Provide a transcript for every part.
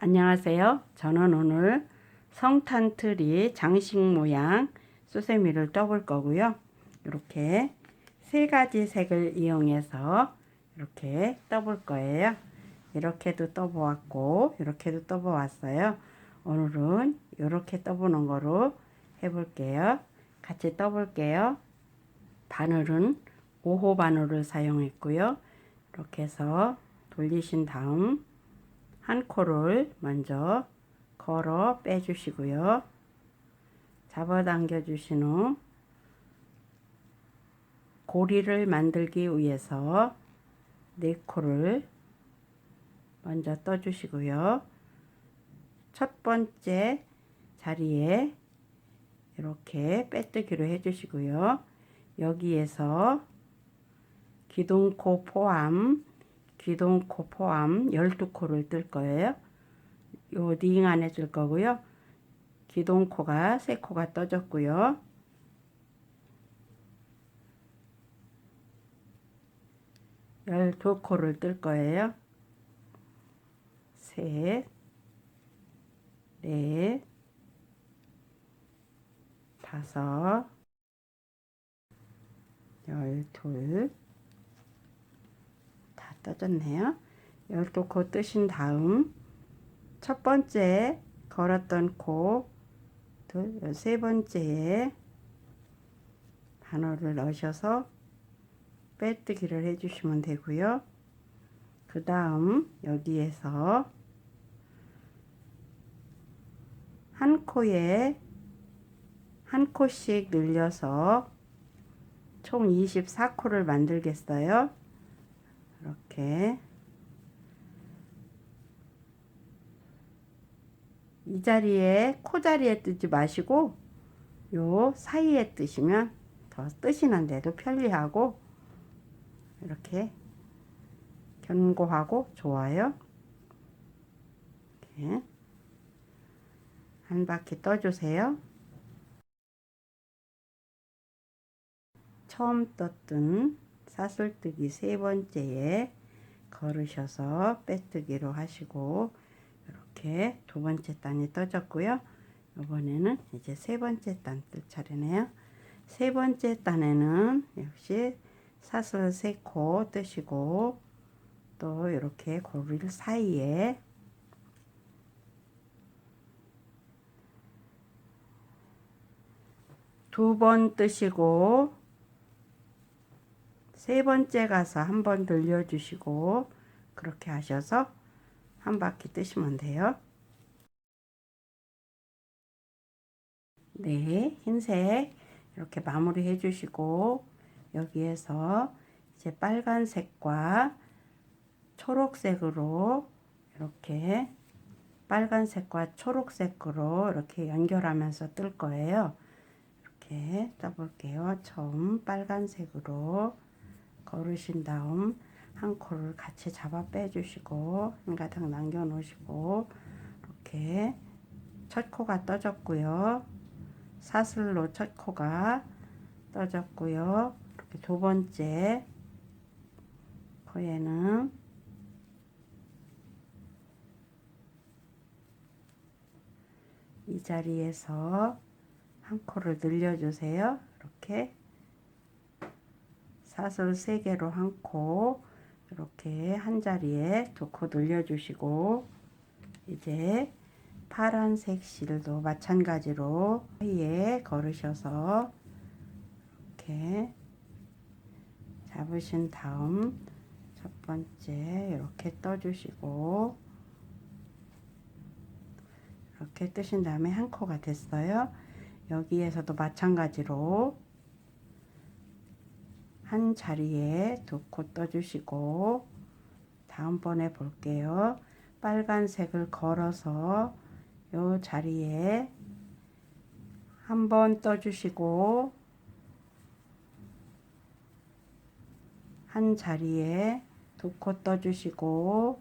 안녕하세요. 저는 오늘 성탄트리 장식 모양 수세미를 떠볼 거고요. 이렇게 세 가지 색을 이용해서 이렇게 떠볼 거예요. 이렇게도 떠보았고 이렇게도 떠보았어요. 오늘은 이렇게 떠보는 거로 해볼게요. 같이 떠볼게요. 바늘은 5호 바늘을 사용했고요. 이렇게 해서 돌리신 다음 한 코를 먼저 걸어 빼주시고요. 잡아당겨 주신 후 고리를 만들기 위해서 네 코를 먼저 떠주시고요. 첫 번째 자리에 이렇게 빼뜨기로 해주시고요. 여기에서 기둥코 포함, 기둥코 포함 12코를 뜰 거예요. 요 링 안에 뜰 거고요. 기둥코가 3코가 떠졌고요. 열두 코를 뜰 거예요. 셋, 넷, 다섯, 열둘, 다 떠졌네요. 코 뜨신 다음 첫 번째 걸었던 코, 둘, 세 번째에 바늘을 넣으셔서 빼뜨기를 해주시면 되고요. 그 다음 여기에서 한 코에 한 코씩 늘려서 총 24코를 만들겠어요. 이렇게 이 자리에 코 자리에 뜨지 마시고 요 사이에 뜨시면 더 뜨시는데도 편리하고 이렇게 견고하고 좋아요. 이렇게 한 바퀴 떠주세요. 처음 떴던 사슬뜨기 세 번째에 걸으셔서 빼뜨기로 하시고 이렇게 두 번째 단이 떠졌고요. 이번에는 이제 세 번째 단 뜰 차례네요. 세 번째 단에는 역시 사슬 세 코 뜨시고 또 이렇게 고리를 사이에 두 번 뜨시고 세 번째 가서 한번 들려주시고 그렇게 하셔서 한 바퀴 뜨시면 돼요. 네, 흰색 이렇게 마무리 해주시고 여기에서 이제 빨간색과 초록색으로 이렇게 빨간색과 초록색으로 이렇게 연결하면서 뜰 거예요. 이렇게 떠볼게요. 처음 빨간색으로 걸으신 다음 한 코를 같이 잡아 빼주시고 한 가닥 남겨 놓으시고 이렇게 첫 코가 떠졌고요. 사슬로 첫 코가 떠졌고요. 이렇게 두 번째 코에는 이 자리에서 한 코를 늘려주세요. 이렇게 사슬 세 개로 한 코, 이렇게 한 자리에 두 코 늘려주시고 이제 파란색 실도 마찬가지로 사이에 걸으셔서 이렇게 잡으신 다음 첫 번째 이렇게 떠주시고 이렇게 뜨신 다음에 한 코가 됐어요. 여기에서도 마찬가지로 한 자리에 두 코 떠주시고 다음번에 볼게요. 빨간색을 걸어서 요 자리에 한 번 떠주시고 한 자리에 두 코 떠주시고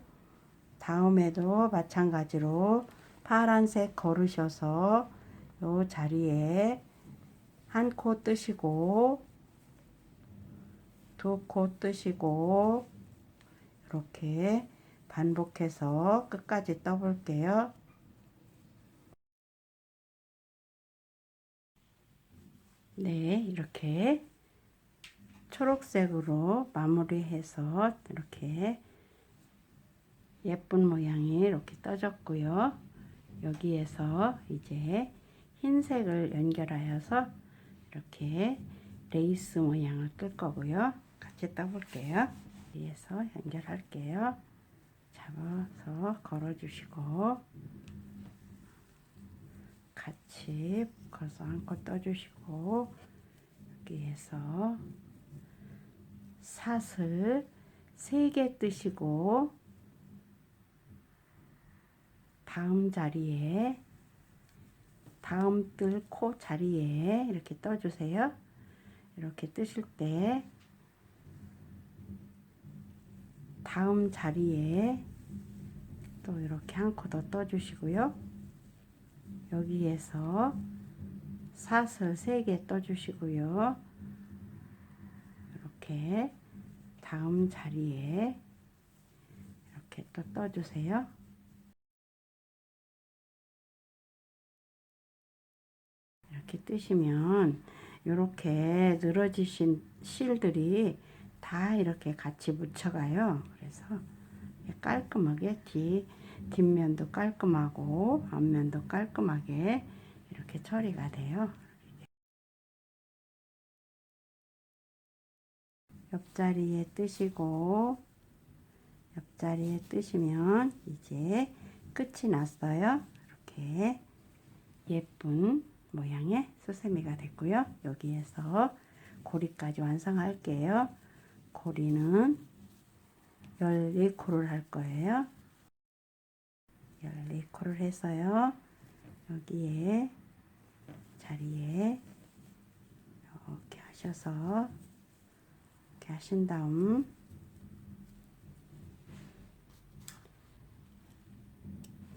다음에도 마찬가지로 파란색 걸으셔서 요 자리에 한 코 뜨시고 두 코 뜨시고 이렇게 반복해서 끝까지 떠볼게요. 네, 이렇게 초록색으로 마무리해서 이렇게 예쁜 모양이 이렇게 떠졌고요. 여기에서 이제 흰색을 연결하여서 이렇게 레이스 모양을 뜰 거고요. 같이 떠볼게요. 위에서 연결할게요. 잡아서 걸어주시고 같이 묶어서 한코 떠주시고 여기에서 사슬 3개 뜨시고 다음 자리에 다음 뜰 코 자리에 이렇게 떠주세요. 이렇게 뜨실 때 다음 자리에 또 이렇게 한 코 더 떠주시고요. 여기에서 사슬 3개 떠주시고요. 이렇게 다음 자리에 이렇게 또 떠주세요. 이렇게 뜨시면 이렇게 늘어지신 실들이 다 이렇게 같이 묻혀가요. 그래서 깔끔하게 뒤, 뒷면도 깔끔하고 앞면도 깔끔하게 이렇게 처리가 돼요. 옆자리에 뜨시고 옆자리에 뜨시면 이제 끝이 났어요. 이렇게 예쁜 모양의 수세미가 됐고요. 여기에서 고리까지 완성할게요. 고리는 14코를 할 거예요. 14코를 해서요. 여기에 자리에 이렇게 하셔서 이렇게 하신 다음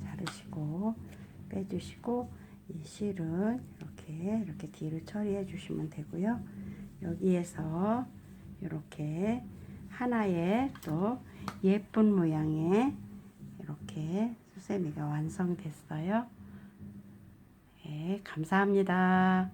자르시고 빼주시고 이 실은 이렇게 이렇게 뒤를 처리해 주시면 되고요. 여기에서 이렇게 하나의 또 예쁜 모양의 이렇게 수세미가 완성됐어요. 네, 감사합니다.